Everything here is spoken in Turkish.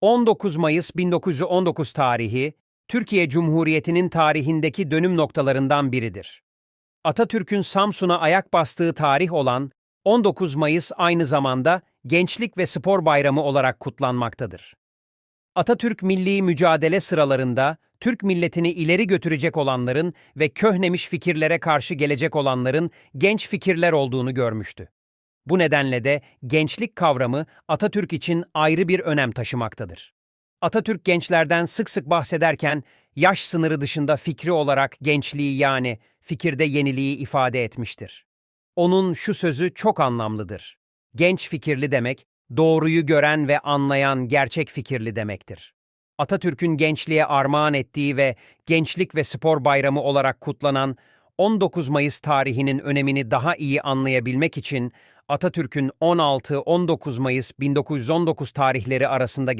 19 Mayıs 1919 tarihi, Türkiye Cumhuriyeti'nin tarihindeki dönüm noktalarından biridir. Atatürk'ün Samsun'a ayak bastığı tarih olan 19 Mayıs aynı zamanda Gençlik ve Spor Bayramı olarak kutlanmaktadır. Atatürk milli mücadele sıralarında Türk milletini ileri götürecek olanların ve köhnemiş fikirlere karşı gelecek olanların genç fikirler olduğunu görmüştü. Bu nedenle de gençlik kavramı Atatürk için ayrı bir önem taşımaktadır. Atatürk gençlerden sık sık bahsederken yaş sınırı dışında fikri olarak gençliği yani fikirde yeniliği ifade etmiştir. Onun şu sözü çok anlamlıdır. Genç fikirli demek, doğruyu gören ve anlayan gerçek fikirli demektir. Atatürk'ün gençliğe armağan ettiği ve Gençlik ve Spor Bayramı olarak kutlanan 19 Mayıs tarihinin önemini daha iyi anlayabilmek için Atatürk'ün 16-19 Mayıs 1919 tarihleri arasında